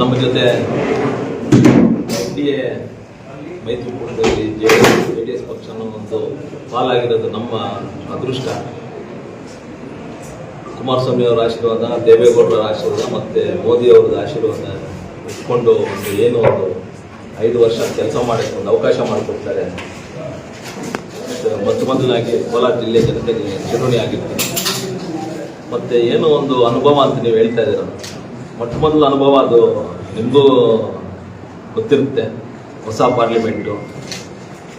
ನಮ್ಮ ಜೊತೆ N D A ಮೈತ್ರಿಕೂಟದಲ್ಲಿ ಜೆ ಜೆ ಡಿ ಎಸ್ ಪಕ್ಷನ ಒಂದು ಪಾಲಾಗಿರೋದು ನಮ್ಮ ಅದೃಷ್ಟ. ಕುಮಾರಸ್ವಾಮಿ ಅವರ ಆಶೀರ್ವಾದ, ದೇವೇಗೌಡರ ಆಶೀರ್ವಾದ ಮತ್ತು ಮೋದಿ ಅವರದ ಆಶೀರ್ವಾದ ಇಟ್ಕೊಂಡು ಒಂದು ಏನು ಒಂದು ಐದು ವರ್ಷ ಕೆಲಸ ಮಾಡೋಕ್ಕೆ ಒಂದು ಅವಕಾಶ ಮಾಡಿಕೊಡ್ತಾರೆ. ಮೊತ್ತ ಮೊದಲಾಗಿ ಕೋಲಾರ ಜಿಲ್ಲೆ ಜನತೆಗೆ ಚಿರುಣಿ ಆಗಿರ್ತೀನಿ ಮತ್ತು ಏನೋ ಒಂದು ಅನುಭವ ಅಂತ ನೀವು ಹೇಳ್ತಾ ಇದ್ದೀರ? ಮೊಟ್ಟ ಮೊದಲ ಅನುಭವ ಅದು. ನಿಮಗೂ ಗೊತ್ತಿರುತ್ತೆ ಹೊಸ ಪಾರ್ಲಿಮೆಂಟು.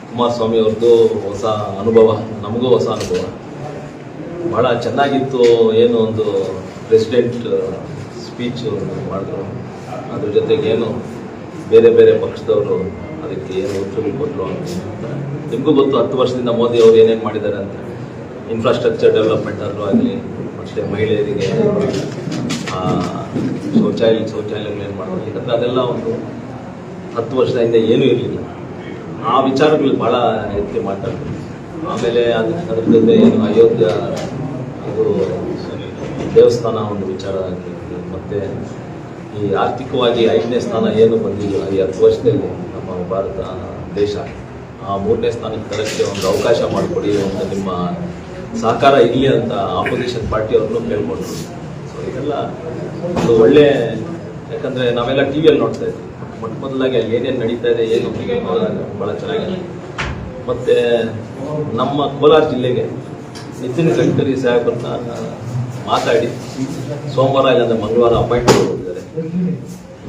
ಕುಮಾರಸ್ವಾಮಿ ಅವ್ರದ್ದು ಹೊಸ ಅನುಭವ, ನಮಗೂ ಹೊಸ ಅನುಭವ. ಭಾಳ ಚೆನ್ನಾಗಿತ್ತು ಏನು ಒಂದು ಪ್ರೆಸಿಡೆಂಟ್ ಸ್ಪೀಚ್ ಮಾಡಿದ್ರು. ಅದ್ರ ಜೊತೆಗೆ ಏನು ಬೇರೆ ಬೇರೆ ಪಕ್ಷದವರು ಅದಕ್ಕೆ ಏನು ಉತ್ತರಗಳು ಕೊಟ್ಟರು ಅಂತ. ನಿಮಗೂ ಗೊತ್ತು ಹತ್ತು ವರ್ಷದಿಂದ ಮೋದಿ ಅವರು ಏನೇನು ಮಾಡಿದ್ದಾರೆ ಅಂತ. ಇನ್ಫ್ರಾಸ್ಟ್ರಕ್ಚರ್ ಡೆವಲಪ್ಮೆಂಟ್ ಅಲ್ಲೂ ಆಗಲಿ, ಮತ್ತು ಮಹಿಳೆಯರಿಗೆ ಆ, ಶೌಚಾಲಯಗಳು ಶೌಚಾಲಯಗಳೇನು ಮಾಡೋದು ಯಾಕಂದರೆ ಅದೆಲ್ಲ ಒಂದು ಹತ್ತು ವರ್ಷದ ಹಿಂದೆ ಏನೂ ಇರಲಿಲ್ಲ. ಆ ವಿಚಾರಗಳು ಭಾಳ ಎತ್ತಿ ಮಾತಾಡ್ತೀವಿ ಆಮೇಲೆ ಅದು ಅದ್ರ ಜೊತೆ ಏನು ಅಯೋಧ್ಯ ಇದು ದೇವಸ್ಥಾನ ಒಂದು ವಿಚಾರ ಆಗಿರ್ತದೆ ಮತ್ತು ಈ ಆರ್ಥಿಕವಾಗಿ ಐದನೇ ಸ್ಥಾನ ಏನು ಬಂದಿದೆಯೋ ಈ ಹತ್ತು ವರ್ಷದಲ್ಲಿ ನಮ್ಮ ಭಾರತ ದೇಶ. ಆ ಮೂರನೇ ಸ್ಥಾನಕ್ಕೆ ತರಕ್ಕೆ ಒಂದು ಅವಕಾಶ ಮಾಡಿಕೊಡಿ ಅಂತ ನಿಮ್ಮ ಸಹಕಾರ ಇರಲಿ ಅಂತ ಆಪೋಸಿಷನ್ ಪಾರ್ಟಿಯವ್ರನ್ನೂ ಕೇಳ್ಕೊಂಡ್ರು. ಸೊ ಇದೆಲ್ಲ ಒಂದು ಒಳ್ಳೆ, ಯಾಕಂದರೆ ನಾವೆಲ್ಲ ಟಿ ವಿಯಲ್ಲಿ ನೋಡ್ತಾ ಇದ್ವಿ. ಮೊಟ್ಟ ಮೊದಲಾಗಿ ಅಲ್ಲಿ ಏನೇನು ನಡೀತಾ ಇದೆ, ಏನು ಭಾಳ ಚೆನ್ನಾಗಿದೆ. ಮತ್ತು ನಮ್ಮ ಕೋಲಾರ ಜಿಲ್ಲೆಗೆ ನಿತಿನ್ ಗಡ್ಕರಿ ಸಾಹೇಬ್ರನ್ನ ಮಾತಾಡಿ, ಸೋಮವಾರ ಇಲ್ಲಾಂದ್ರೆ ಮಂಗಳವಾರ ಅಪಾಯಿಂಟ್ಮೆಂಟ್ ಕೊಟ್ಟಿದ್ದಾರೆ.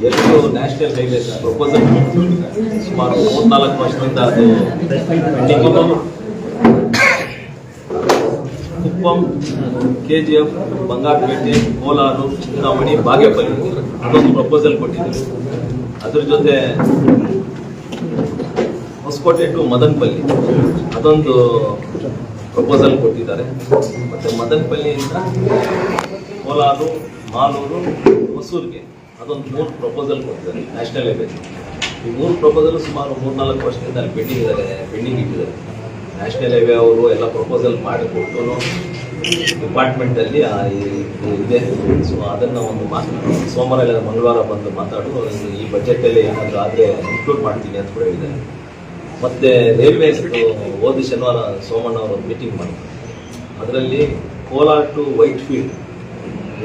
ಎಲ್ಲರೂ ನ್ಯಾಷನಲ್ ಹೈವೇಸ್ ಪ್ರಪೋಸಲ್ ಸುಮಾರು ಮೂರ್ನಾಲ್ಕು ವರ್ಷದಿಂದ ಅದು Kuppam K G F Bangarapet, Kolar Chintamani Bagepalli ಅದೊಂದು ಪ್ರಪೋಸಲ್ ಕೊಟ್ಟಿದ್ದೀವಿ ಅದ್ರ ಜೊತೆ ಹೊಸಕೋಟೆ ಟು ಮದನ್ಪಲ್ಲಿ ಅದೊಂದು ಪ್ರಪೋಸಲ್ ಕೊಟ್ಟಿದ್ದಾರೆ. ಮತ್ತು ಮದನ್ಪಲ್ಲಿಯಿಂದ ಕೋಲಾರು, ಮಾಲೂರು ಹೊಸೂರಿಗೆ ಅದೊಂದು ಮೂರು ಪ್ರಪೋಸಲ್ ಕೊಟ್ಟಿದ್ದಾರೆ ನ್ಯಾಷನಲ್ ಹೈವೇ ಈ ಮೂರು ಪ್ರಪೋಸಲ್ ಸುಮಾರು ಮೂರ್ನಾಲ್ಕು ವರ್ಷದಿಂದ ಅಲ್ಲಿ ಪೆಂಡಿಂಗ್ ಇದ್ದಾರೆ ಪೆಂಡಿಂಗ್ ಇಟ್ಟಿದ್ದಾರೆ. ನ್ಯಾಷನಲ್ ಹೈವೇ ಅವರು ಎಲ್ಲ ಪ್ರಪೋಸಲ್ ಮಾಡಿ ಕೊಟ್ಟು ಡಿಪಾರ್ಟ್ಮೆಂಟಲ್ಲಿ ಇದೆ ಸೊ ಅದನ್ನು ಒಂದು ಮಾತು ಸೋಮವಾರ ಇಲ್ಲ, ಮಂಗಳವಾರ ಬಂದು ಮಾತಾಡು. ಈ ಬಜೆಟಲ್ಲಿ ಏನಾದರೂ ಆದರೆ ಇನ್ಕ್ಲೂಡ್ ಮಾಡ್ತೀನಿ ಅಂತ ಕೂಡ ಹೇಳಿದ್ದಾರೆ. ಮತ್ತು ರೈಲ್ವೇಸ್ ಹೋದ ಶನಿವಾರ ಸೋಮಣ್ಣ ಅವರು ಮೀಟಿಂಗ್ ಮಾಡಿದ್ರು. ಅದರಲ್ಲಿ ಕೋಲಾರ ಟು ವೈಟ್ ಫೀಲ್ಡ್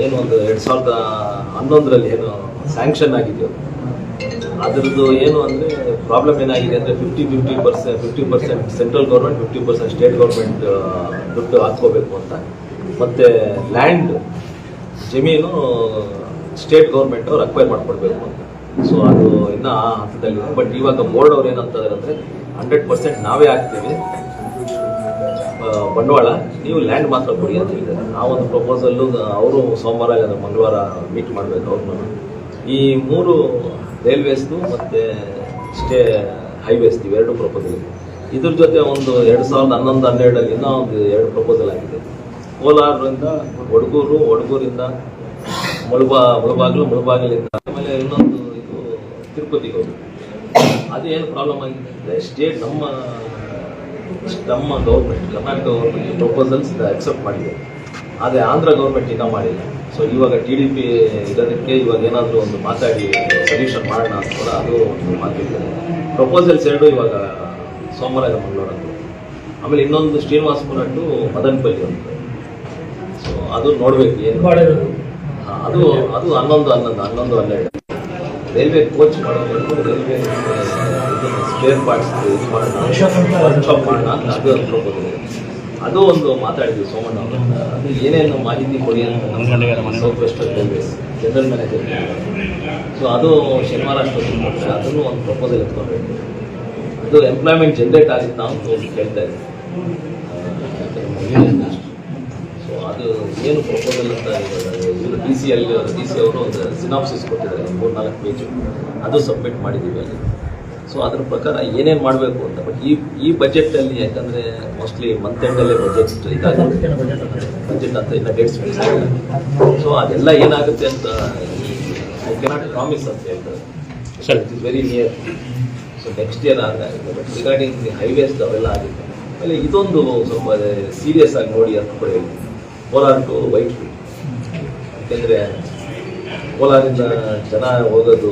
ಏನು ಒಂದು ಎರಡು ಸಾವಿರದ ಹನ್ನೊಂದರಲ್ಲಿ ಏನು ಸ್ಯಾಂಕ್ಷನ್ ಆಗಿದೆಯೋ ಅದರದ್ದು ಏನು ಅಂದರೆ ಪ್ರಾಬ್ಲಮ್ ಏನಾಗಿದೆ ಅಂದರೆ fifty fifty percent fifty percent central government fifty percent state government ದುಡ್ಡು ಹಾಕ್ಕೋಬೇಕು ಅಂತ. ಮತ್ತು ಲ್ಯಾಂಡ್ ಜಮೀನು ಸ್ಟೇಟ್ ಗೌರ್ಮೆಂಟ್ ಅವ್ರು ಅಕ್ವೈರ್ ಮಾಡಿಕೊಡ್ಬೇಕು ಅಂತ. ಸೊ ಅದು ಇನ್ನೂ ಆ ಹಂತದಲ್ಲಿ ಬಟ್ ಇವಾಗ ಬೋರ್ಡ್ ಅವ್ರು ಏನಂತಾರೆ ಅಂದರೆ ಹಂಡ್ರೆಡ್ ಪರ್ಸೆಂಟ್ ನಾವೇ ಹಾಕ್ತೀವಿ. ಬಂಡವಾಳ, ನೀವು ಲ್ಯಾಂಡ್ ಮಾತ್ರ ಕೊಡಿ ಅಂತ ಹೇಳಿದ್ದಾರೆ. ಆ ಒಂದು ಪ್ರಪೋಸಲ್ಲು ಅವರು ಸೋಮವಾರ ಇಲ್ಲ ಮಂಗಳವಾರ ಮೀಟ್ ಮಾಡಬೇಕು ಅವ್ರನ್ನ. ಈ ಮೂರು ರೈಲ್ವೇಸ್ದು ಮತ್ತು ಸ್ಟೇ ಹೈವೇಸ್ ಇವೆರಡು ಪ್ರಪೋಸಲ್ ಇದೆ. ಇದ್ರ ಜೊತೆ ಒಂದು ಎರಡು ಸಾವಿರದ ಹನ್ನೊಂದು ಹನ್ನೆರಡರಲ್ಲಿ ಒಂದು ಎರಡು ಪ್ರಪೋಸಲ್ ಆಗಿದೆ. ಕೋಲಾರದಿಂದ ಒಡಗೂರು, ಒಡಗೂರಿಂದ ಮುಳಬಾ, ಮುಳಬಾಗಿಲು, ಮುಳಬಾಗಿಲಿಂದ ಆಮೇಲೆ ಇನ್ನೊಂದು ಇದು ತಿರುಪತಿಗೆ ಹೋಗಿ ಅದು ಏನು ಪ್ರಾಬ್ಲಮ್ ಆಗಿದೆ ಅಂದರೆ ಸ್ಟೇಟ್ ನಮ್ಮ ನಮ್ಮ government Karnataka government proposals accept ಮಾಡಿದೆ. ಆದರೆ ಆಂಧ್ರ ಗೌರ್ಮೆಂಟ್ ಇನ್ನೂ ಮಾಡಿಲ್ಲ. ಸೊ ಇವಾಗ ಟಿ ಡಿ ಪಿ ಇರೋದಕ್ಕೆ ಇವಾಗ ಏನಾದರೂ ಒಂದು ಮಾತಾಡಿ ಸೊಲ್ಯೂಷನ್ ಮಾಡೋಣ ಅಂತ ಕೂಡ ಅದು ಒಂದು ಮಾತಿದ್ದಾರೆ ಪ್ರಪೋಸಲ್ಸ್ ಎರಡು ಇವಾಗ ಸೋಮರಾಜ ಮಂಗಳೂರದ್ದು ಆಮೇಲೆ ಇನ್ನೊಂದು ಶ್ರೀನಿವಾಸಪುರ ಟು ಮದನಪಲ್ಲಿ ಅಂತ ಸೊ ಅದು ನೋಡ್ಬೇಕು ಏನು. ಮಾಡಿರೋದು ಅದು ಅದು ಹನ್ನೊಂದು ಹನ್ನೊಂದು ಹನ್ನೊಂದು, ಹನ್ನೆರಡು. ರೈಲ್ವೆ ಕೋಚ್ ಮಾಡೋದು ರೈಲ್ವೆ ಸ್ಪೇರ್ ಪಾರ್ಟ್ಸ್ ಇದು ಮಾಡೋಣ ವರ್ಕ್ಶಾಪ್ ಮಾಡೋಣ ಅದು ಇದೆ. ಅದು ಒಂದು ಮಾತಾಡಿದ್ವಿ ಸೋಮಣ್ಣ ಅವರು. ಅದು ಏನೇನು ಮಾಹಿತಿ ಕೊಡಿ ಅಂತ ನಮ್ಮ south railways general manager so ಅದು ಶನಿವಾರ ಅಷ್ಟೊತ್ತಿಗೆ ಕೊಟ್ಟರೆ ಅದನ್ನು ಒಂದು ಪ್ರಪೋಸಲ್ ಎತ್ಕೊಳ್ಬೇಕು ಅದು ಎಂಪ್ಲಾಯ್ಮೆಂಟ್ ಜನರೇಟ್ ಆಗಿತ್ತು ನಾವು ಹೋಗಿ ಕೇಳ್ತಾ ಇದ್ದೀವಿ ಸೊ ಅದು ಏನು ಪ್ರಪೋಸಲ್ ಅಂತ ಇವರು ಡಿ ಸಿ ಅಲ್ಲಿ ಡಿ ಸಿ ಅವರು ಒಂದು ಸಿನಾಪ್ಸಿಸ್ ಕೊಟ್ಟಿದ್ದಾರೆ. ಮೂರ್ನಾಲ್ಕು ಮೂರು ನಾಲ್ಕು ಪೇಜು ಅದು ಸಬ್ಮಿಟ್ ಮಾಡಿದ್ದೀವಿ ಅಲ್ಲಿ. ಸೊ ಅದ್ರ ಪ್ರಕಾರ ಏನೇನು ಮಾಡಬೇಕು ಅಂತ ಬಟ್ ಈ ಈ ಬಜೆಟಲ್ಲಿ ಯಾಕಂದರೆ ಮೋಸ್ಟ್ಲಿ ಮಂತ್ ಎಂಡಲ್ಲೇ ಬಜೆಟ್ ಇದಾಗುತ್ತೆ ಬಜೆಟ್ ಅಂತ ಇನ್ನು ಡೇಟ್ಸ್ ಫಿಕ್ಸ್ ಆಗಿಲ್ಲ. ಸೊ ಅದೆಲ್ಲ ಏನಾಗುತ್ತೆ ಅಂತ ಐ ಕೆನಾಟ್ ಪ್ರಾಮಿಸ್ ಅಂತ ಹೇಳ್ತಾರೆ. ಸರಿ. It is very near so next year ಆಗುತ್ತೆ. ಬಟ್ ರಿಗಾರ್ಡಿಂಗ್ ದಿ ಹೈವೇಸ್ ಅವೆಲ್ಲ ಆಗಿದೆ ಆಮೇಲೆ ಇದೊಂದು ಸ್ವಲ್ಪ ಸೀರಿಯಸ್ ಆಗಿ ನೋಡಿ ಅಂತ ಕೂಡ ಹೇಳ್ತೀನಿ. ಕೋಲಾರ್ ಟು ವೈಟ್ ಫೀಲ್ಡ್ ಯಾಕೆಂದರೆ ಕೋಲಾರಿಂದ ಜನ ಹೋಗೋದು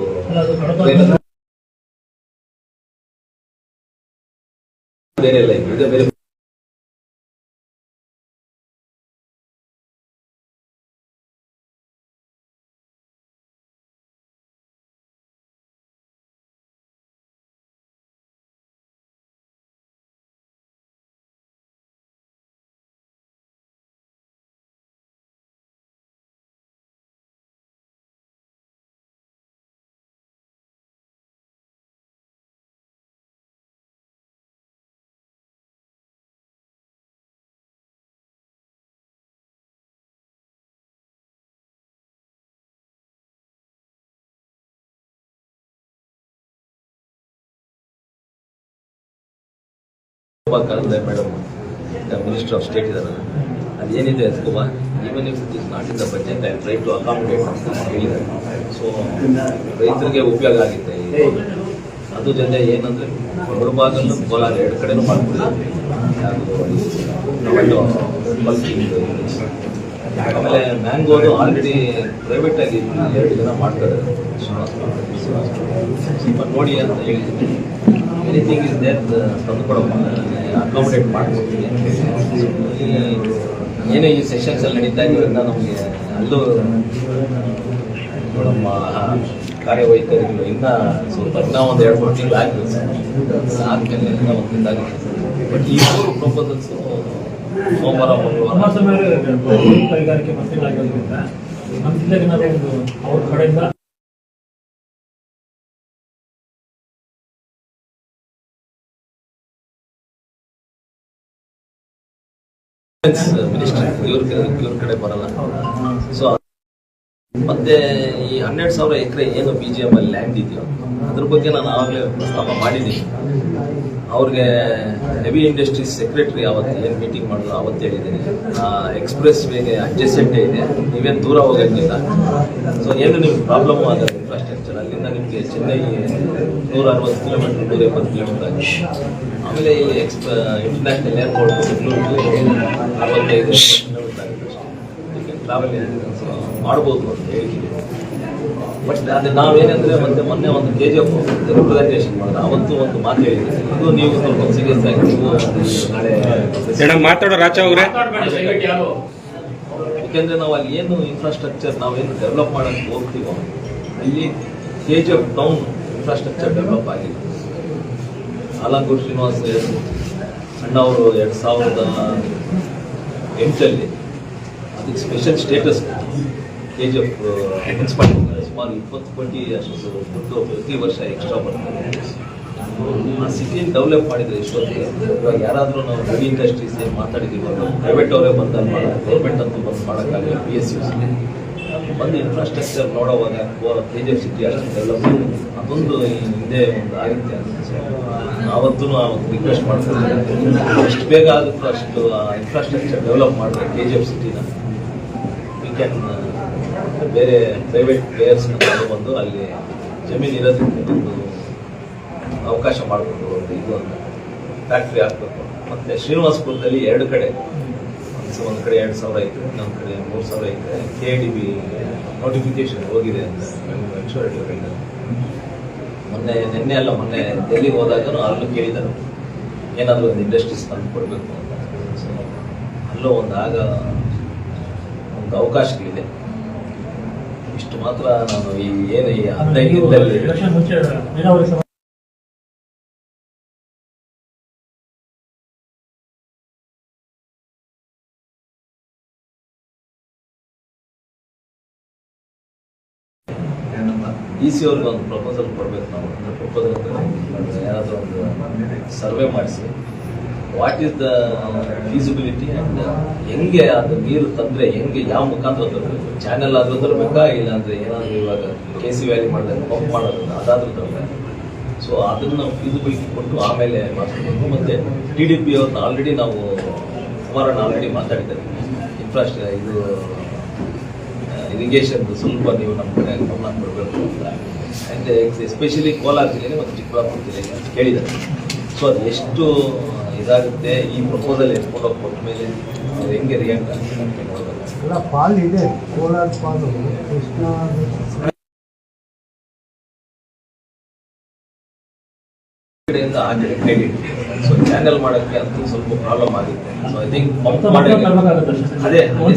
train ಅಲ್ಲಿ ಕರೆದ್ರೆ ಮೇಡಮ್ ಮಿನಿಸ್ಟರ್ ಆಫ್ ಸ್ಟೇಟ್ ಇದ್ದಾರೆ ಅದು ಏನಿದೆ Kumar even if is not in the budget I try to accommodate ಹೇಳಿದ್ದಾರೆ. ಸೊ ರೈತರಿಗೆ ಉಪಯೋಗ ಆಗುತ್ತೆ ಅದ್ರ ಅದು ಜೊತೆ ಏನಂದ್ರೆ ಮುಳುಬಾಗಲು ಕೋಲಾರ ಎರಡು ಕಡೆನೂ ಬಲ್ಕಿಂಗ್ ಆಮೇಲೆ ಮ್ಯಾಂಗೋದು ಆಲ್ರೆಡಿ ಪ್ರೈವೇಟ್ ಆಗಿ ಎರಡು ಜನ ಮಾಡ್ತಾರೆ. ನೋಡಿ ಅಂತ ಹೇಳಿದ್ದೀನಿ ಎನಿಥಿಂಗ್ ಇಸ್ ದೇರ್ ತಂದು ಅಕಾಮಡೇಟ್ ಈ ಏನೇ ಈ ಸೆಷನ್ಸ್ ಅಲ್ಲಿ ನಡೀತಾ ಇರೋದ್ರಿಂದ ನಮಗೆ ಅಲ್ಲೂ ನಮ್ಮ ಕಾರ್ಯವೈಖರಿಗಳು ಇನ್ನೂ ಸ್ವಲ್ಪ ಇನ್ನೂ ಒಂದು ಎರಡು ಮೂರು ತಿಂಗಳು ಆಗಿದೆ ಸರ್ ಆದ್ಮೇಲೆ ಇನ್ನೂ ಒಂದು ತಿಂಗಳಾಗುತ್ತೆ ಬಟ್ ಈ ಮೂರು ಪ್ರಪೋಸಲ್ಸು ಸೋಮವಾರ, ಮಂಗಳವಾರ. ಕೈಗಾರಿಕೆ ಮಂತ್ರಿಗಳಾಗಿರೋದ್ರಿಂದ ನಮ್ಮ ಜಿಲ್ಲೆಗೆ ನಾವು ಒಂದು ಅವ್ರ ಕಡೆಯಿಂದ ಮಿನಿಸ್ಟರ್ ಇವ್ರ ಇವ್ರ ಕಡೆ ಬರಲ್ಲ. ಸೊ ಮತ್ತೆ ಈ ಹನ್ನೆರಡು ಸಾವಿರ ಎಕರೆ ಏನು ಬಿ ಜಿ ಎಂ ಅಲ್ಲಿ ಲ್ಯಾಂಡ್ ಇದೆಯೋ, ಅದ್ರ ಬಗ್ಗೆ ನಾನು ಆವಾಗಲೇ ಪ್ರಸ್ತಾಪ ಮಾಡಿದ್ದೀನಿ. ಅವ್ರಿಗೆ ಹೆವಿ ಇಂಡಸ್ಟ್ರೀಸ್ ಸೆಕ್ರೆಟರಿ ಅವತ್ತು ಏನು ಮೀಟಿಂಗ್ ಮಾಡಿದ್ರು ಅವತ್ತು ಹೇಳಿದ್ದೀನಿ. ಎಕ್ಸ್ಪ್ರೆಸ್ ವೇಗೆ ಅಡ್ಜಸೆಂಟೇ ಇದೆ, ನೀವೇನು ದೂರ ಹೋಗಂಗಿಲ್ಲ ಸೊ ಏನು ನಿಮ್ಗೆ ಪ್ರಾಬ್ಲಮ್ ಆಗಲ್ಲ ಇನ್ಫ್ರಾಸ್ಟ್ರಕ್ಚರ್ ಅಲ್ಲಿಂದ ನಿಮಗೆ ಚೆನ್ನೈ ನೂರ ಅರವತ್ತು ಕಿಲೋಮೀಟರ್ ನೂರ ಎಪ್ಪತ್ತು ಕಿಲೋಮೀಟರ್ ಆಗಿದೆ. ಆಮೇಲೆ ಎಕ್ಸ್ಪ ಇಂಟರ್ನ್ಯಾಷನಲ್ ಏರ್ಪೋರ್ಟ್ ಅರವತ್ತೈದು ಟ್ರಾವೆಲ್ ಮಾಡ್ಬೋದು ಅಂತ ಹೇಳಿದ್ದೀನಿ ಬಟ್ ಅದೇ ನಾವೇನಂದ್ರೆ ಮತ್ತೆ ಮೊನ್ನೆ ಒಂದು ಕೆ ಜಿ ಎಫ್ ರೆಪ್ರೆಸೆಂಟೇಷನ್ ಮಾಡಿದ್ರೆ. ಅವತ್ತು ಒಂದು ಮಾತು ಹೇಳಿದ್ದೀನಿ ಇದು ನೀವು ಸ್ವಲ್ಪ ಸೀರಿಯಸ್ ಆಗಿ ನೀವು ನಾಳೆ ಮಾತಾಡೋ ರಾಜ ಅವ್ರೆ. ಯಾಕೆಂದ್ರೆ ನಾವು ಅಲ್ಲಿ ಏನು ಇನ್ಫ್ರಾಸ್ಟ್ರಕ್ಚರ್ ನಾವೇನು ಡೆವಲಪ್ ಮಾಡೋಕ್ಕೆ ಹೋಗ್ತೀವೋ ಅಲ್ಲಿ K G F town infrastructure develop ಆಗಿದೆ. ಆಲಂಗೂರು ಶ್ರೀನಿವಾಸ್ ಅಣ್ಣ ಅವರು ಎರಡು ಸಾವಿರದ ಎಂಟಲ್ಲಿ ಅದಕ್ಕೆ special status K G F municipality ಸುಮಾರು ಇಪ್ಪತ್ತು ಕೋಟಿ ಅಷ್ಟು ದುಡ್ಡು ಪ್ರತಿ ವರ್ಷ ಎಕ್ಸ್ಟ್ರಾ ಬರ್ತಾರೆ ಆ ಸಿಟಿಯನ್ನು ಡೆವಲಪ್ ಮಾಡಿದ್ರೆ ಇಷ್ಟೊತ್ತಿಗೆ ಇವಾಗ ಯಾರಾದರೂ ನಾವು ಹೆವಿ ಇಂಡಸ್ಟ್ರೀಸ್ ಏನು ಮಾತಾಡಿದ್ದೀವಿ ಪ್ರೈವೇಟ್ ಅವರೇ ಬಂದಲ್ಲಿ ಮಾಡ ಗೌರ್ಮೆಂಟ್ ಅಂತೂ ಬಂದು ಮಾಡೋಕ್ಕಾಗಲ್ಲ ಪಿ ಎಸ್ ಯುಸ್ ಬಂದು ಇನ್ಫ್ರಾಸ್ಟ್ರಕ್ಚರ್ ನೋಡೋವಾಗ ಕೆ ಜಿ ಎಫ್ ಸಿಟಿ ಅಷ್ಟು ಡೆವಲಪ್ ಅದೊಂದು ಹಿಂದೆ ಒಂದು ಆಗುತ್ತೆ ಆವತ್ತೂ ಅವತ್ತು ರಿಕ್ವೆಸ್ಟ್ ಮಾಡ್ತಾರೆ. ಎಷ್ಟು ಬೇಗ ಆಗುತ್ತೋ ಅಷ್ಟು ಇನ್ಫ್ರಾಸ್ಟ್ರಕ್ಚರ್ ಡೆವಲಪ್ ಮಾಡಬೇಕು ಕೆ ಜಿ ಎಫ್ ಸಿಟಿನ ವಿ ಕ್ಯಾನ್ ಬೇರೆ ಪ್ರೈವೇಟ್ ಪ್ಲೇಯರ್ಸ್ನ ಬಂದು ಅಲ್ಲಿ ಜಮೀನು ಇರೋದಕ್ಕೆ ಒಂದು ಅವಕಾಶ ಮಾಡಿಕೊಂಡು ಇದು ಒಂದು ಫ್ಯಾಕ್ಟ್ರಿ ಹಾಕ್ಬೇಕು ಮತ್ತು ಶ್ರೀನಿವಾಸಪುರದಲ್ಲಿ ಎರಡು ಕಡೆ. ಒಂದು ಕಡೆ ಎರಡು ಸಾವಿರ ಐತೆ, ಇನ್ನೊಂದು ಕಡೆ ಮೂರು ಸಾವಿರ ಐತೆ. ಕೆ ಡಿ ಬಿ ನೋಟಿಫಿಕೇಶನ್ ಹೋಗಿದೆ ಅಂತ. ನಮ್ಗೆ ಹೇಳಿದ್ದಾರೆ ಮೊನ್ನೆ ನಿನ್ನೆ ಅಲ್ಲ ಮೊನ್ನೆ ಡೆಲ್ಲಿ ಹೋದಾಗ ಅಲ್ಲೂ ಕೇಳಿದ್ದಾರೆ. ಏನಾದರೂ ಒಂದು ಇಂಡಸ್ಟ್ರೀಸ್ ತಂದು ಕೊಡಬೇಕು ಅಂತ. ಸೊ ಅಲ್ಲೂ ಒಂದು ಆಗ ಒಂದು ಅವಕಾಶಗಳಿದೆ. ಇಷ್ಟು ಮಾತ್ರ ನಾನು ಈ ಏನು ಈ ಹದಿನೈದು ಡಿ ಸಿ ಅವ್ರಿಗೆ ಒಂದು ಪ್ರಪೋಸಲ್ ಕೊಡ್ಬೇಕು ನಾವು. ಅಂದರೆ ಪ್ರಪೋಸಲ್ ಅಂದರೆ ಏನಾದರೂ ಒಂದು ಸರ್ವೆ ಮಾಡಿಸಿ what is the feasibility and ಹೆಂಗೆ ಅದು ನೀರು ತಂದರೆ, ಹೆಂಗೆ ಯಾವ ಮುಖಾಂತರ ತರಬೇಕು ಚಾನೆಲ್ ಆದರೂ ತರಬೇಕಾ, ಇಲ್ಲಾಂದರೆ ಏನಾದರೂ ಇವಾಗ ಕೆ ಸಿ ವ್ಯಾಲಿ ಮಾಡಿದಾಗ ಪಂಪ್ ಮಾಡೋದನ್ನ ಅದಾದರೂ ತರಬೇಕು? ಸೊ ಅದನ್ನು ನಾವು ಫೀಸಿಬಿಲಿಟಿ ಕೊಟ್ಟು ಆಮೇಲೆ ಮಾತಾಡಬೇಕು. ಮತ್ತು ಟಿ ಡಿ ಪಿ ಅವ್ರನ್ನ ಆಲ್ರೆಡಿ ನಾವು ಕುಮಾರಣ್ಣ ಆಲ್ರೆಡಿ ಮಾತಾಡಿದ್ದಾರೆ. ಇನ್ಫ್ರಾಸ್ಟ್ರ ಇದು ಇರಿಗೇಷನ್ ಸ್ವಲ್ಪ ನೀವು ನಮ್ಮ ಕಡೆ ಗಮನ ಕೊಡಬೇಕು ಅಂತ ಆ್ಯಂಡ್ ಎಸ್ಪೆಷಲಿ ಕೋಲಾರ ಜಿಲ್ಲೆಗೆ ಮತ್ತು ಚಿಕ್ಕಬಳ್ಳಾಪುರ ಜಿಲ್ಲೆಗೆ ಅಂತ ಕೇಳಿದ್ದಾರೆ. ಸೊ ಅದು ಎಷ್ಟು ಇದಾಗುತ್ತೆ? ಈ ಪ್ರಪೋಸಲ್ ಎತ್ಕೊಂಡು ಹೋಗಿ ಕೊಟ್ಟ ಮೇಲೆ ಹೆಂಗೆ ರಿಯಾಕ್ಟ್ ಆಗ್ತದೆ ಅಂತ ನೋಡ್ಬೇಕು. ಎಲ್ಲ ಪಾಲ್ ಇದೆ. ಕೋಲಾರ ಪಾಲು. ಕೃಷ್ಣ ಕಡೆಯಿಂದ ಆ ಕಡೆ ಕ್ರೆಡಿಟ್ ಸೊ ಚಾನೆಲ್ ಮಾಡೋಕ್ಕೆ ಅಂತೂ ಸ್ವಲ್ಪ ಪ್ರಾಬ್ಲಮ್ ಆಗುತ್ತೆ. So I think. ಅದೇ ಅದು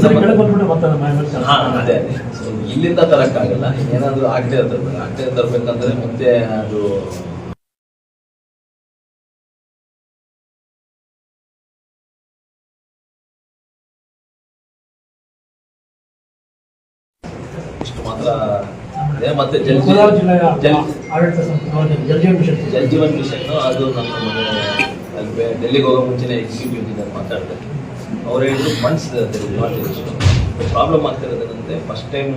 ಹಾ ಅದೇ. ಅದೇ ಸೊ ಇಲ್ಲಿಂದ ತರಕ್ಕಾಗಲ್ಲ. ಏನಾದ್ರು ಆಗದೆ ತರಬೇಕು ಆಗದೆ ತರಬೇಕಂದ್ರೆ ಮತ್ತೆ ಅದು ಇದೆ ಮತ್ತೆ ಜಲ್ ಜಿಲ್ಲೆಯ ಜಲ್ ಆಡಳಿತ ಜಲ್ ಜೀವನ್ ಮಿಷನ್. ಜಲ್ ಜೀವನ್ ಮಿಷನ್ ಅದು ನಮ್ಮ ಡೆಲ್ಲಿಗೆ ಹೋಗೋ ಮುಂಚೆನೇ ಎಕ್ಸಿಕ್ಯೂಟಿವ್ ಇಂಜಿನಿಯರ್ ಮಾತಾಡ್ತಾರೆ ಅವ್ರು ಹೇಳಿದ್ರು ಫಂಡ್ಸ್ ಪ್ರಾಬ್ಲಮ್ ಆಗ್ತಿರೋದಂತೆ ಫಸ್ಟ್ ಟೈಮ್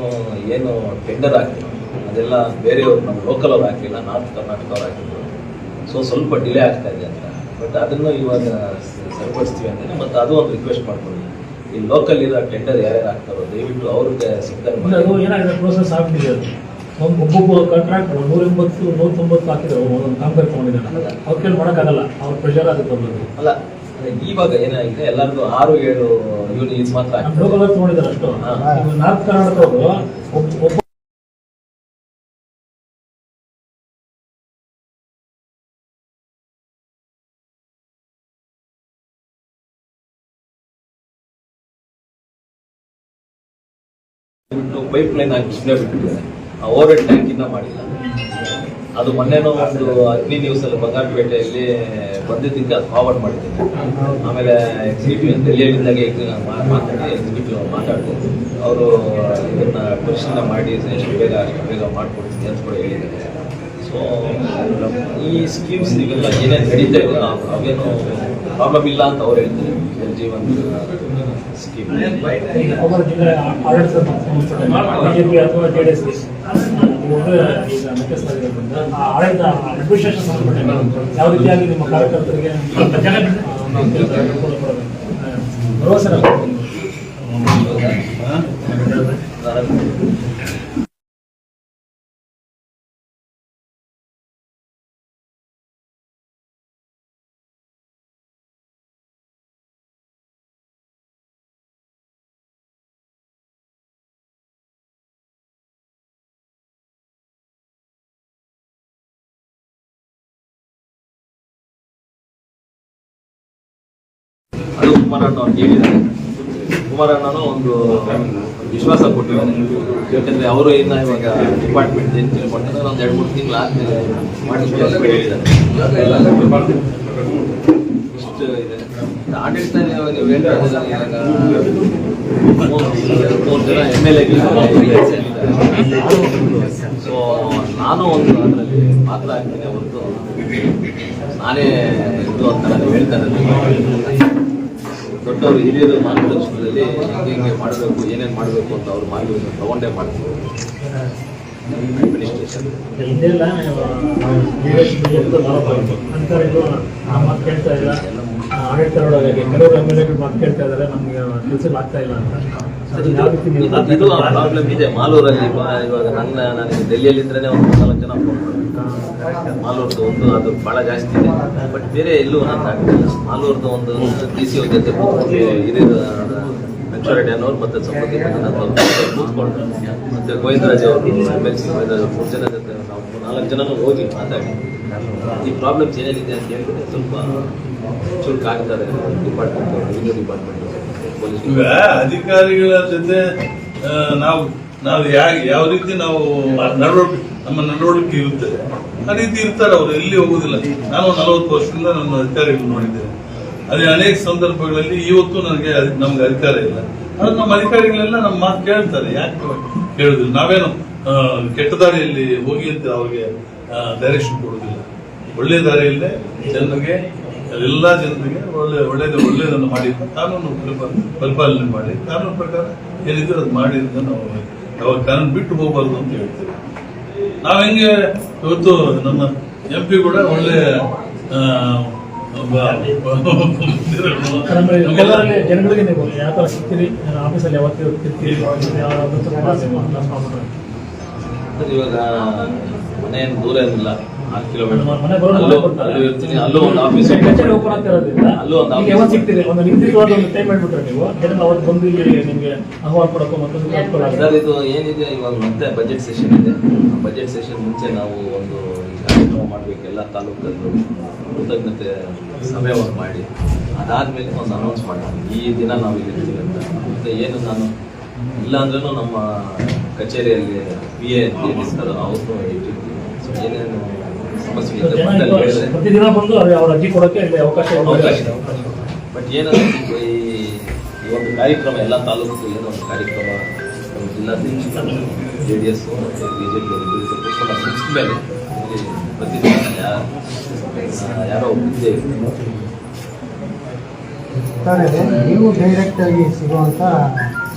ಏನು ಟೆಂಡರ್ ಆಗ್ತಿಲ್ಲ. ಅದೆಲ್ಲ ಬೇರೆಯವ್ರು ನಮ್ಮ ಲೋಕಲ್ ಅವ್ರು ಹಾಕಿಲ್ಲ ನಾರ್ತ್ ಕರ್ನಾಟಕ ಅವ್ರು ಹಾಕಿದ್ರು. ಸೊ ಸ್ವಲ್ಪ ಡಿಲೇ ಆಗ್ತಾ ಇದೆ ಅಂತ. ಬಟ್ ಅದನ್ನು ಇವಾಗ ಸರಿಪಡಿಸ್ತೀವಿ ಅಂದರೆ ಮತ್ತು ಅದು ಒಂದು ರಿಕ್ವೆಸ್ಟ್ ಮಾಡ್ಕೊಳ್ಳಿ ಈ ಲೋಕಲ್ ಇರೋ ಟೆಂಡರ್ ಯಾರ್ಯಾರು ಆಗ್ತಾರೋ ದಯವಿಟ್ಟು ಅವ್ರಿಗೆ ಸಿಗ್ತಾರೆ ಒಬ್ಬೊಬ್ಬ ಕಾಂಟ್ರಾಕ್ಟ್ ನೂರ ಎಂಬತ್ತು ನೂರ ತೊಂಬತ್ತು ಹಾಕಿದ್ರು ಒಂದೊಂದು ಕಾಂಟ್ರಾಕ್ಟ್ ತೊಗೊಂಡಿದ್ದಾನೆ. ಅವ್ರ ಕೇಳಿ ಮಾಡೋಕ್ಕಾಗಲ್ಲ. ಅವ್ರ ಪ್ರೆಷರ್ ಆಗುತ್ತೆ ಅಲ್ಲ ಈವಾಗ ಇವಾಗ ಏನಾಗಿದೆ? ಎಲ್ಲರದು ಆರು ಏಳು ಯೂನಿಟ್ಸ್ ಮಾತ್ರ ತೊಗೊಂಡಿದ್ದಾರೆ ಅಷ್ಟು. ನಾರ್ತ್ ಕರ್ನಾಟಕ ಅವರು ಒಬ್ಬ ಬಿಟ್ಟು ಪೈಪ್ ಲೈನ್ ಹಾಕಿ ಸುಮ್ಮನೆ ಬಿಟ್ಟಿದ್ದಾರೆ ಓವರ್ ಹೆಡ್ ಇನ್ನ ಮಾಡಿಲ್ಲ. ಅದು ಮೊನ್ನೆನೋ ಒಂದು ಅಗ್ನಿ ನ್ಯೂಸ್ ಅಲ್ಲಿ ಬಂಗಾರಪೇಟೆಯಲ್ಲಿ ಬಂದಿದ್ದಕ್ಕೆ ಅದು ಫಾರ್ವರ್ಡ್ ಮಾಡಿದ್ದೀನಿ. ಆಮೇಲೆ ಎಕ್ಸಿಕ್ಯೂಟಿವ್ ಡೆಲ್ಲಿಯಲ್ಲಿದ್ದಾಗೆ ಮಾತಾಡಿ ಎಕ್ಸಿಕ್ಯೂಟಿವ್ ಮಾತಾಡಿದೆ ಅವರು ಇದನ್ನ ಪರಿಶೀಲನೆ ಮಾಡಿ ಎಷ್ಟು ಬೇಗ, ಅಷ್ಟು ಬೇಗ ಮಾಡ್ಕೊಡ್ತೀನಿ ಅಂತ ಕೂಡ ಹೇಳಿದ್ದಾರೆ. ಸೊ ಈ ಸ್ಕೀಮ್ಸ್ ಇವೆಲ್ಲ ಏನೇನು ನಡೀತಾ ಇದೆ ಅವೇನು ಪ್ರಾಬ್ಲಮ್ ಇಲ್ಲ ಅಂತ ಅವ್ರು ಹೇಳ್ತಾರೆ. ಜಲ್ ಜೀವನ್ ಸ್ಕೀಮ್ ಬಿಜೆಪಿ ಅಥವಾ ಜೆ ಡಿ ಎಸ್ ಆ ಆಡಳಿತ ಅಡ್ಮಿನಿಸ್ಟ್ರೇಷನ್ ಸಂಬಂಧಪಟ್ಟ ಯಾವ ರೀತಿಯಾಗಿ ನಿಮ್ಮ ಕಾರ್ಯಕರ್ತರಿಗೆ ಜನ ಭರವಸೆ ಅದು ಕುಮಾರಣ್ಣ ಅವ್ರು ಹೇಳಿದ್ದಾರೆ. ಕುಮಾರಣ್ಣನು ಒಂದು ವಿಶ್ವಾಸ ಕೊಟ್ಟಿದ್ದಾರೆ. ಯಾಕಂದ್ರೆ ಅವರು ಇನ್ನು ಇವಾಗ ಡಿಪಾರ್ಟ್ಮೆಂಟ್ ಏನು ತಿಳ್ಕೊಂಡ್ರೆ ಒಂದು ಎರಡು, ಮೂರು ತಿಂಗಳು ಆದಮೇಲೆ ಅಂತ ಹೇಳಿದ್ದಾರೆ. ಇದೆ. ಮೂರು ಜನ ಎಂ ಎಲ್ ಸೊ ನಾನು ಒಂದು ಅದರಲ್ಲಿ ಪಾತ್ರ ಆಗ್ತೀನಿ ಹೊರತು ನಾನೇ ಇದು ಅಂತ ನಾನು ಹೇಳ್ತಾ ಇರೋದು. ದೊಡ್ಡವರು ಹಿರಿಯರು ಮಾರ್ಗದರ್ಶನದಲ್ಲಿ ಹೆಂಗೆ ಹೆಂಗೆ ಮಾಡಬೇಕು ಏನೇನು ಮಾಡಬೇಕು ಅಂತ ಅವ್ರು ಮಾರ್ಗದರ್ಶನ ತಗೊಂಡೇ ಮಾಡ್ತಾರೆ. ಅಡ್ಮಿನಿಸ್ಟ್ರೇಷನ್ ಮಾತು ಕೇಳ್ತಾ ಇಲ್ಲ. ಆಡಳಿತರೊಳಗೆ ಕೆಲವರು ಎಂ ಎಲ್ ಎಗಳು ಮಾತು ಕೇಳ್ತಾ ಇದ್ದಾರೆ ನಮಗೆ ಕೆಲಸ ಆಗ್ತಾ ಇಲ್ಲ ಅಂತ. ಇದು ಪ್ರಾಬ್ಲಮ್ ಇದೆ. ಮಾಲೂರಲ್ಲಿ ಇವಾಗ ನನ್ನ ನನಗೆ ಡೆಲ್ಲಿಯಲ್ಲಿದ್ರೇ ಒಂದು ನಾಲ್ಕು ಜನ ಫೋನ್ ಮಾಲೂರ್ದು ಒಂದು ಅದು ಬಹಳ ಜಾಸ್ತಿ ಇದೆ. ಬಟ್ ಬೇರೆ ಎಲ್ಲೂ ಅಂತ ಆಗ್ತಿಲ್ಲ. ಮಾಲೂರ್ದು ಒಂದು ಡಿ ಸಿ ಅವ್ರ ಜೊತೆ ಹಿರಿಯರು ಅನ್ನೋರು ಮತ್ತೆ ಸಂಬಂಧಿಕರು ಕೂತ್ಕೊಂಡು ಮತ್ತೆ ಗೋವಿಂದರಾಜ್ ಅವರು ಎಂ ಎಲ್ ಸಿ ಗೋವಿಂದರಾಜ್ ಮೂರು ಜನ ಜೊತೆ ನಾವು ನಾಲ್ಕು ಜನನೂ ಹೋಗಿ ಮಾತಾಡಿ. ಈ ಪ್ರಾಬ್ಲಮ್ಸ್ ಏನೇನಿದೆ ಅಂತ ಹೇಳಿದ್ರೆ ಸ್ವಲ್ಪ ಚುರುಕು ಆಗ್ತಾರೆ ಡಿಪಾರ್ಟ್ಮೆಂಟ್ ರೆವಿನ್ಯೂ ಡಿಪಾರ್ಟ್ಮೆಂಟ್ ಅಧಿಕಾರಿಗಳ ಜೊತೆ ನಾವು ನಾವು ಯಾವ ಯಾವ ರೀತಿ ನಾವು ನಡವಳಿಕೆ ನಮ್ಮ ನಡವಳಿಕೆ ಇರುತ್ತೆ ಆ ರೀತಿ ಇರ್ತಾರೆ ಅವರು, ಎಲ್ಲಿ ಹೋಗುದಿಲ್ಲ ನಾನು ನಲವತ್ತು ವರ್ಷದಿಂದ ನನ್ನ ಅಧಿಕಾರಿಗಳು ನೋಡಿದ್ದೇನೆ. ಅದೇ ಅನೇಕ ಸಂದರ್ಭಗಳಲ್ಲಿ ಇವತ್ತು ನನಗೆ ನಮ್ಗೆ ಅಧಿಕಾರ ಇಲ್ಲ. ಆದ್ರೆ ನಮ್ಮ ಅಧಿಕಾರಿಗಳೆಲ್ಲ ನಮ್ಮ ಮಾತು ಕೇಳ್ತಾರೆ. ಯಾಕೆ ಕೇಳುದಿಲ್ಲ? ನಾವೇನು ಕೆಟ್ಟ ದಾರಿಯಲ್ಲಿ ಹೋಗಿ ಅಂತ ಅವ್ರಿಗೆ ಡೈರೆಕ್ಷನ್ ಕೊಡುದಿಲ್ಲ ಒಳ್ಳೆ ದಾರಿಯಲ್ಲೇ ಜನರಿಗೆ, ಎಲ್ಲ ಜನರಿಗೆ ಒಳ್ಳೆ, ಒಳ್ಳೇದು ಒಳ್ಳೇದನ್ನು ಮಾಡಿ ಕಾನೂನು ಪರಿಪ- ಪರಿಪಾಲನೆ ಮಾಡಿ. ಕಾನೂನು ಪ್ರಕಾರ ಏನಿದ್ರು ಅದು ಮಾಡಿ ಅಂತ ನಾವು ಯಾವಾಗ ಕಾನೂನು ಬಿಟ್ಟು ಹೋಗಬಾರ್ದು ಅಂತ ಹೇಳ್ತೇವೆ. ನಾವು ಹೆಂಗೆ ಇವತ್ತು ನಮ್ಮ ಎಂ ಪಿ ಕೂಡ ಒಳ್ಳೆ ಜನಗಳಿಗೆ ನೀವು ಯಾವ ಥರ ಸಿಗ್ತೀರಿ? ಆಫೀಸಲ್ಲಿ ಯಾವತ್ತು ಇರ್ತೀರಿ? ಇವಾಗ ಮನೆ ಏನು ದೂರ ಏನಿಲ್ಲ. ಕಿಲೋಮೀಟರ್. ಅಲ್ಲೂ ಇರ್ತೀನಿ. ಅಲ್ಲೂ ಒಂದು ಆಫೀಸ್ ಕಚೇರಿ ಓಪನ್ ಆಗ್ತಾ ಇರೋದ್ರಿಂದ ಅಲ್ಲೂ ಒಂದು ಈಗ office. ಯಾವತ್ತು ಸಿಗ್ತೀರಿ ಒಂದು ನಿರ್ದಿಷ್ಟವಾದ ಒಂದು ಟೈಮ್ ಹೇಳ್ಬಿಟ್ರೆ ನೀವು. ಜನ ಅವತ್ತು ಬಂದು ಇಲ್ಲಿ ನಿಮಗೆ ಅಹವಾಲು ಕೊಡೋಕ್ಕೂ ಮತ್ತೊಂದು ಕರ್ಕೊಳ್ಳೋ ಸರ್ ಇದು ಏನಿದೆ? ಇವಾಗ ಮತ್ತೆ ಬಜೆಟ್ ಸೆಷನ್ ಇದೆ. ಬಜೆಟ್ ಸೆಷನ್ ಮುಂಚೆ ನಾವು ಒಂದು ಕಾರ್ಯಕ್ರಮ ಮಾಡಬೇಕು. ಎಲ್ಲ ತಾಲೂಕಲ್ಲೂ ಕೃತಜ್ಞತೆ ಸಭೆಯನ್ನು ಮಾಡಿ ಅದಾದಮೇಲೆ ಒಂದು ಅನೌನ್ಸ್ ಮಾಡ್ತೀನಿ ಈ ದಿನ ನಾವು ಇಲ್ಲಿ ಇರ್ತೀವಿ ಅಂತ. ಮತ್ತೆ ಏನು ನಾನು ಇಲ್ಲ ಅಂದ್ರೂ ನಮ್ಮ ಕಚೇರಿಯಲ್ಲಿ ಪಿ ಎ ಅವರು ಇಟ್ಟಿರ್ತೀವಿ. ಸೊ ಏನೇನು ಪ್ರತಿದಿನ ಬಂದು ಅವ್ರ ಅವ್ರ ಅರ್ಜಿ ಕೊಡೋಕೆ ಇಲ್ಲಿ ಅವಕಾಶ. ಅವಕಾಶ ಬಟ್ ಏನಂದ್ರೆ ಈ ಒಂದು ಕಾರ್ಯಕ್ರಮ ಎಲ್ಲ ತಾಲೂಕು ಏನೋ ಒಂದು ಕಾರ್ಯಕ್ರಮ ನಮ್ಮ ಜಿಲ್ಲಾಧ್ಯಕ್ಷ ಜೆ ಡಿ ಎಸ್ ಮತ್ತು ಬಿ ಜೆ ಪಿ ಮುಗಿದ ಮೇಲೆ ಪ್ರತಿದಿನ ಯಾರೋ ಒಬ್ಬ ಇದ್ದೇ ನೀವು ಡೈರೆಕ್ಟ್ ಆಗಿ ಸಿಗುವಂತ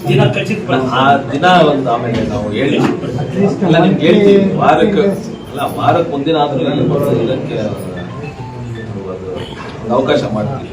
ದಿನ ಖಚಿತ ಆ ದಿನ ಒಂದು ಆಮೇಲೆ ನಾವು ಹೇಳಿ ಎಲ್ಲ ನಿಮ್ಗೆ ಹೇಳ್ತೀವಿ ವಾರಕ್ಕೆ. ಅಲ್ಲ ವಾರಕ್ಕೆ ಮುಂದಿನ ಆದರೂ ಇಲ್ಲಿ ಇದಕ್ಕೆ ಅವಕಾಶ ಮಾಡ್ತೀವಿ.